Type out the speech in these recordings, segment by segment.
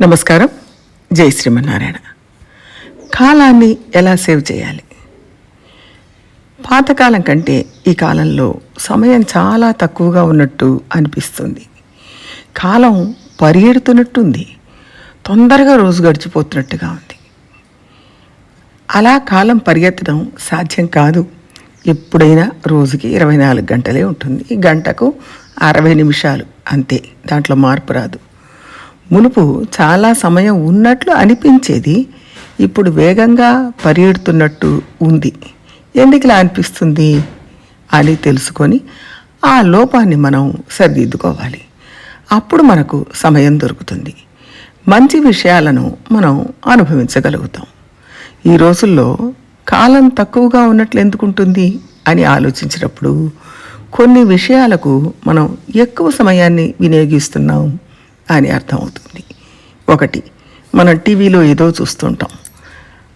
నమస్కారం. జై శ్రీమన్నారాయణ. కాలాన్ని ఎలా సేవ్ చేయాలి? పాతకాలం కంటే ఈ కాలంలో సమయం చాలా తక్కువగా ఉన్నట్టు అనిపిస్తుంది. కాలం పరిగెడుతున్నట్టుంది. తొందరగా రోజు గడిచిపోతున్నట్టుగా ఉంది. అలా కాలం పరిగెత్తడం సాధ్యం కాదు. ఎప్పుడైనా రోజుకి ఇరవై నాలుగు గంటలే ఉంటుంది. గంటకు అరవై నిమిషాలు. అంతే. దాంట్లో మార్పు రాదు. మునుపు చాలా సమయం ఉన్నట్లు అనిపించేది ఇప్పుడు వేగంగా పరిగెడుతున్నట్టు ఉంది. ఎందుకులా అనిపిస్తుంది? అని తెలుసుకొని ఆ లోపాన్ని మనం సరిదిద్దుకోవాలి. అప్పుడు మనకు సమయం దొరుకుతుంది. మంచి విషయాలను మనం అనుభవించగలుగుతాం. ఈ రోజుల్లో కాలం తక్కువగా ఉన్నట్లు ఎందుకుంటుంది అని ఆలోచించినప్పుడు కొన్ని విషయాలకు మనం ఎక్కువ సమయాన్ని వినియోగిస్తున్నాం. అని అర్థమవుతుంది. ఒకటి మనం టీవీలో ఏదో చూస్తుంటాం.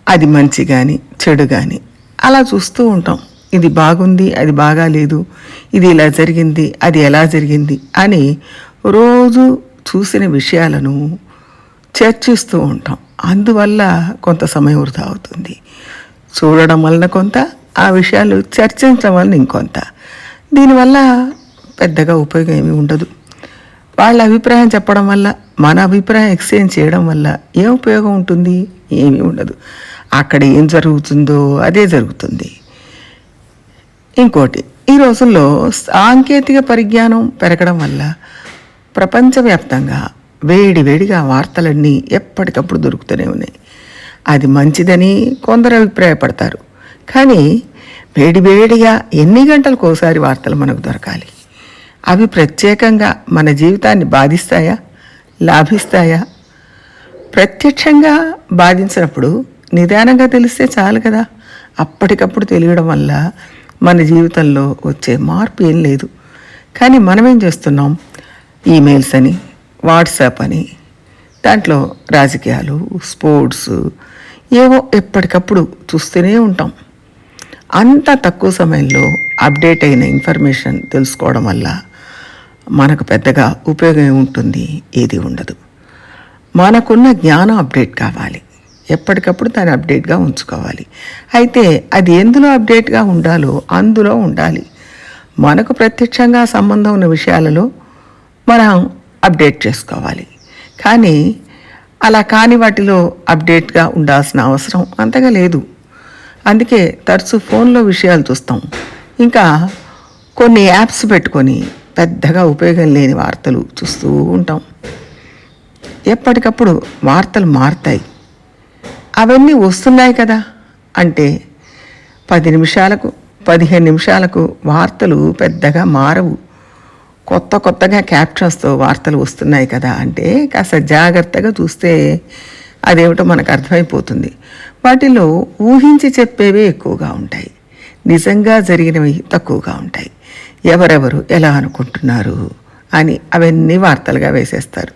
అది మంచి కానీ చెడు కానీ అలా చూస్తూ ఉంటాం. ఇది బాగుంది అది బాగాలేదు ఇది ఇలా జరిగింది అది ఎలా జరిగింది అని రోజు చూసిన విషయాలను చర్చిస్తూ ఉంటాం. అందువల్ల కొంత సమయం వృధా అవుతుంది. చూడడం వలన కొంత ఆ విషయాలు చర్చించడం వలన ఇంకొంత. దీనివల్ల పెద్దగా ఉపయోగం ఏమీ ఉండదు. వాళ్ళ అభిప్రాయం చెప్పడం వల్ల మన అభిప్రాయం ఎక్స్చేంజ్ చేయడం వల్ల ఏం ఉపయోగం ఉంటుంది? ఏమీ ఉండదు. అక్కడ ఏం జరుగుతుందో అదే జరుగుతుంది. ఇంకోటి ఈ రోజుల్లో సాంకేతిక పరిజ్ఞానం పెరగడం వల్ల ప్రపంచవ్యాప్తంగా వేడి వేడిగా వార్తలన్నీ ఎప్పటికప్పుడు దొరుకుతూనే ఉన్నాయి. అది మంచిదని కొందరు అభిప్రాయపడతారు. కానీ వేడి వేడిగా ఎన్ని గంటలకు ఒకసారి వార్తలు మనకు దొరకాలి? అవి ప్రత్యేకంగా మన జీవితాన్ని బాధిస్తాయా? లాభిస్తాయా? ప్రత్యక్షంగా బాధించినప్పుడు నిదానంగా తెలిస్తే చాలు కదా. అప్పటికప్పుడు తెలియడం వల్ల మన జీవితంలో వచ్చే మార్పు ఏం లేదు. కానీ మనం ఏం చేస్తున్నాం? ఈమెయిల్స్ అని వాట్సాప్ అని దాంట్లో రాజకీయాలు స్పోర్ట్స్ ఏవో ఎప్పటికప్పుడు చూస్తూనే ఉంటాం. అంత తక్కువ సమయంలో అప్డేట్ అయిన ఇన్ఫర్మేషన్ తెలుసుకోవడం వల్ల మనకు పెద్దగా ఉపయోగం ఉంటుంది ఏది ఉండదు. మనకున్న జ్ఞానం అప్డేట్ కావాలి. ఎప్పటికప్పుడు దాన్ని అప్డేట్గా ఉంచుకోవాలి. అయితే అది ఎందులో అప్డేట్గా ఉండాలో అందులో ఉండాలి. మనకు ప్రత్యక్షంగా సంబంధం ఉన్న విషయాలలో మనం అప్డేట్ చేసుకోవాలి. కానీ అలా కాని వాటిలో అప్డేట్గా ఉండాల్సిన అవసరం అంతగా లేదు. అందుకే తరచు ఫోన్లో విషయాలు చూస్తాం. ఇంకా కొన్ని యాప్స్ పెట్టుకొని పెద్దగా ఉపయోగం లేని వార్తలు చూస్తూ ఉంటాం. ఎప్పటికప్పుడు వార్తలు మారుతాయి. అవన్నీ వస్తున్నాయి కదా? అంటే పది నిమిషాలకు పదిహేను నిమిషాలకు వార్తలు పెద్దగా మారవు. కొత్త కొత్తగా క్యాప్షన్స్తో వార్తలు వస్తున్నాయి కదా? అంటే కాస్త జాగ్రత్తగా చూస్తే అదేమిటో మనకు అర్థమైపోతుంది. వాటిలో ఊహించి చెప్పేవే ఎక్కువగా ఉంటాయి. నిజంగా జరిగినవి తక్కువగా ఉంటాయి. ఎవరెవరు ఎలా అనుకుంటున్నారు అని అవన్నీ వార్తలుగా వేసేస్తారు.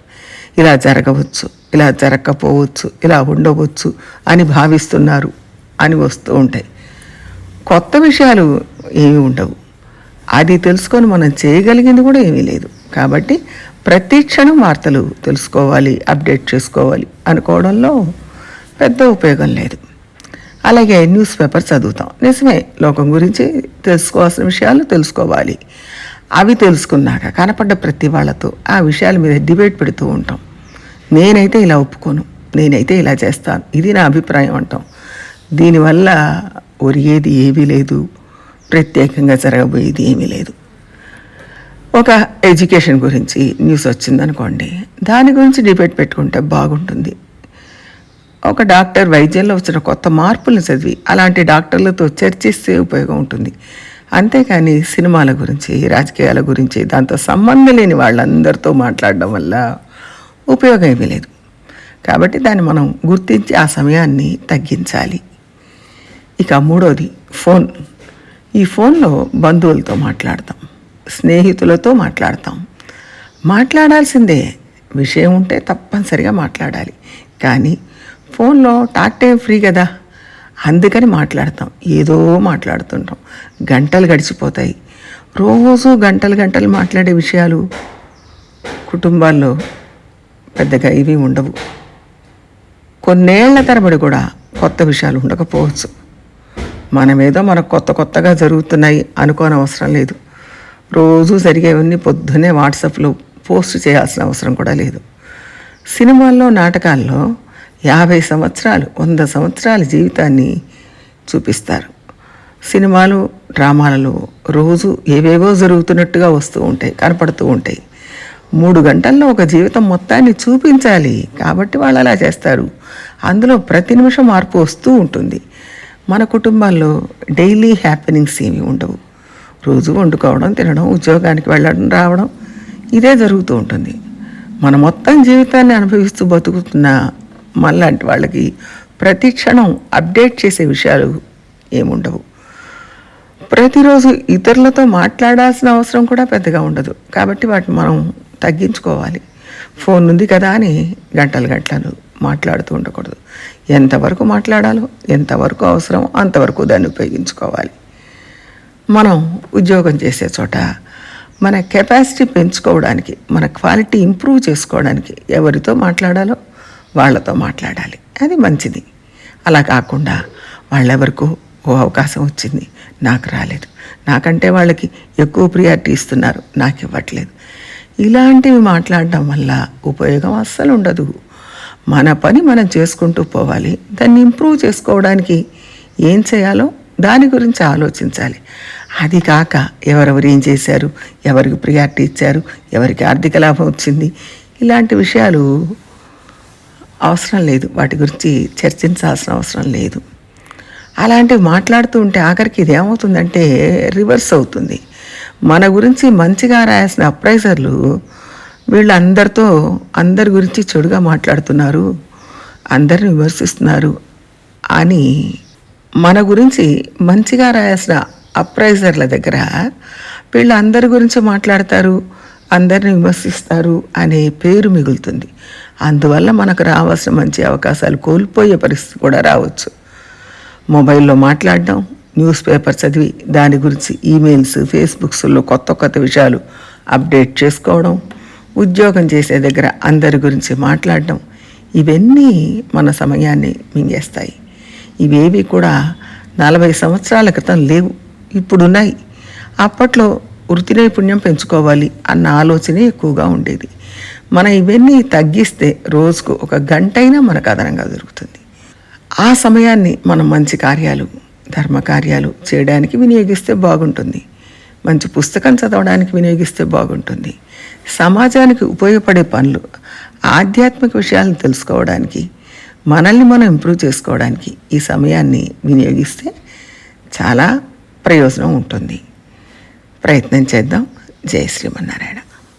ఇలా జరగవచ్చు ఇలా జరగకపోవచ్చు ఇలా ఉండవచ్చు అని భావిస్తున్నారు అని వస్తూ ఉంటాయి. కొత్త విషయాలు ఏమీ ఉండవు. అది తెలుసుకొని మనం చేయగలిగింది కూడా ఏమీ లేదు. కాబట్టి ప్రతి క్షణం వార్తలు తెలుసుకోవాలి అప్డేట్ చేసుకోవాలి అనుకోవడంలో పెద్ద ఉపయోగం లేదు. అలాగే న్యూస్ పేపర్ చదువుతాం. నిజమే లోకం గురించి తెలుసుకోవాల్సిన విషయాలు తెలుసుకోవాలి. అవి తెలుసుకున్నాక కనపడ్డ ప్రతి వాళ్ళతో ఆ విషయాల మీద డిబేట్ పెడుతూ ఉంటాం. నేనైతే ఇలా ఒప్పుకోను నేనైతే ఇలా చేస్తాను ఇది నా అభిప్రాయం అంటాం. దీనివల్ల ఒరిగేది ఏమీ లేదు ప్రత్యేకంగా జరగబోయేది ఏమీ లేదు. ఒక ఎడ్యుకేషన్ గురించి న్యూస్ వచ్చిందనుకోండి దాని గురించి డిబేట్ పెట్టుకుంటే బాగుంటుంది. ఒక డాక్టర్ వైద్యంలో వచ్చిన కొత్త మార్పులను చదివి అలాంటి డాక్టర్లతో చర్చిస్తే ఉపయోగం ఉంటుంది. అంతేకాని సినిమాల గురించి రాజకీయాల గురించి దాంతో సంబంధం లేని వాళ్ళందరితో మాట్లాడడం వల్ల ఉపయోగం ఏమీ లేదు. కాబట్టి దాన్ని మనం గుర్తించి ఆ సమయాన్ని తగ్గించాలి. ఇక మూడోది ఫోన్. ఈ ఫోన్లో బంధువులతో మాట్లాడతాం స్నేహితులతో మాట్లాడతాం. మాట్లాడాల్సిందే విషయం ఉంటే తప్పనిసరిగా మాట్లాడాలి. కానీ ఫోన్లో టాక్ టైం ఫ్రీ కదా. అందుకని మాట్లాడతాం. ఏదో మాట్లాడుతుంటాం. గంటలు గడిచిపోతాయి. రోజు గంటలు గంటలు మాట్లాడే విషయాలు కుటుంబాల్లో పెద్దగా ఇవి ఉండవు. కొన్నేళ్ళ తరబడి కూడా కొత్త విషయాలు ఉండకపోవచ్చు. మనమేదో మనకు కొత్త కొత్తగా జరుగుతున్నాయి అనుకోని అవసరం లేదు. రోజు జరిగేవన్నీ పొద్దున్నే వాట్సాప్లో పోస్ట్ చేయాల్సిన అవసరం కూడా లేదు. సినిమాల్లో నాటకాల్లో యాభై సంవత్సరాలు వంద సంవత్సరాల జీవితాన్ని చూపిస్తారు. సినిమాలు డ్రామాలలో రోజు ఏవేవో జరుగుతున్నట్టుగా వస్తూ ఉంటాయి కనపడుతూ ఉంటాయి. మూడు గంటల్లో ఒక జీవితం మొత్తాన్ని చూపించాలి కాబట్టి వాళ్ళు అలా చేస్తారు. అందులో ప్రతి నిమిషం మార్పు వస్తూ ఉంటుంది. మన కుటుంబాల్లో డైలీ హ్యాపెనింగ్స్ ఏమి ఉండవు. రోజు వండుకోవడం తినడం ఉద్యోగానికి వెళ్ళడం రావడం ఇదే జరుగుతూ ఉంటుంది. మన మొత్తం జీవితాన్ని అనుభవిస్తూ బతుకుతున్న మనలాంటి వాళ్ళకి ప్రతి క్షణం అప్డేట్ చేసే విషయాలు ఏముండవు. ప్రతిరోజు ఇతరులతో మాట్లాడాల్సిన అవసరం కూడా పెద్దగా ఉండదు. కాబట్టి వాటిని మనం తగ్గించుకోవాలి. ఫోన్ ఉంది కదా అని గంటలు గంటలు మాట్లాడుతూ ఉండకూడదు. ఎంతవరకు మాట్లాడాలో ఎంతవరకు అవసరం అంతవరకు దాన్ని ఉపయోగించుకోవాలి. మనం ఉద్యోగం చేసే చోట మన కెపాసిటీ పెంచుకోవడానికి మన క్వాలిటీ ఇంప్రూవ్ చేసుకోవడానికి ఎవరితో మాట్లాడాలో వాళ్ళతో మాట్లాడాలి. అది మంచిది. అలా కాకుండా వాళ్ళెవరికో ఓ అవకాశం వచ్చింది. నాకు రాలేదు. నాకంటే వాళ్ళకి ఎక్కువ ప్రియారిటీ ఇస్తున్నారు. నాకు ఇవ్వట్లేదు. ఇలాంటివి మాట్లాడడం వల్ల ఉపయోగం అస్సలు ఉండదు. మన పని మనం చేసుకుంటూ పోవాలి. దాన్ని ఇంప్రూవ్ చేసుకోవడానికి ఏం చేయాలో దాని గురించి ఆలోచించాలి. అది కాక ఎవరెవరు ఏం చేశారు? ఎవరికి ప్రియారిటీ ఇచ్చారు? ఎవరికి ఆర్థిక లాభం వచ్చింది? ఇలాంటి విషయాలు అవసరం లేదు. వాటి గురించి చర్చించాల్సిన అవసరం లేదు. అలాంటివి మాట్లాడుతూ ఉంటే ఆఖరికి ఇది ఏమవుతుందంటే రివర్స్ అవుతుంది. మన గురించి మంచిగా రాయాల్సిన అప్రైజర్లు వీళ్ళందరితో అందరి గురించి చెడుగా మాట్లాడుతున్నారు. అందరిని విమర్శిస్తున్నారు అని మన గురించి మంచిగా రాయాల్సిన అప్రైజర్ల దగ్గర వీళ్ళు అందరి గురించి మాట్లాడతారు అందరిని విమర్శిస్తారు అనే పేరు మిగులుతుంది. అందువల్ల మనకు రావాల్సిన మంచి అవకాశాలు కోల్పోయే పరిస్థితి కూడా రావచ్చు. మొబైల్లో మాట్లాడడం న్యూస్ పేపర్ చదివి దాని గురించి ఈమెయిల్స్ ఫేస్బుక్స్లో కొత్త కొత్త విషయాలు అప్డేట్ చేసుకోవడం ఉద్యోగం చేసే దగ్గర అందరి గురించి మాట్లాడడం ఇవన్నీ మన సమయాన్ని మింగేస్తాయి. ఇవేవి కూడా నలభై సంవత్సరాల క్రితం లేవు ఇప్పుడున్నాయి. అప్పట్లో వృత్తి నైపుణ్యం పెంచుకోవాలి అన్న ఆలోచనే ఎక్కువగా ఉండేది. మనం ఇవన్నీ తగ్గిస్తే రోజుకు ఒక గంటైనా మనకు అదనంగా దొరుకుతుంది. ఆ సమయాన్ని మనం మంచి కార్యాలు ధర్మ కార్యాలు చేయడానికి వినియోగిస్తే బాగుంటుంది. మంచి పుస్తకం చదవడానికి వినియోగిస్తే బాగుంటుంది. సమాజానికి ఉపయోగపడే పనులు ఆధ్యాత్మిక విషయాలను తెలుసుకోవడానికి మనల్ని మనం ఇంప్రూవ్ చేసుకోవడానికి ఈ సమయాన్ని వినియోగిస్తే చాలా ప్రయోజనం ఉంటుంది. ప్రయత్నం చేద్దాం. జయ శ్రీమన్నారాయణ.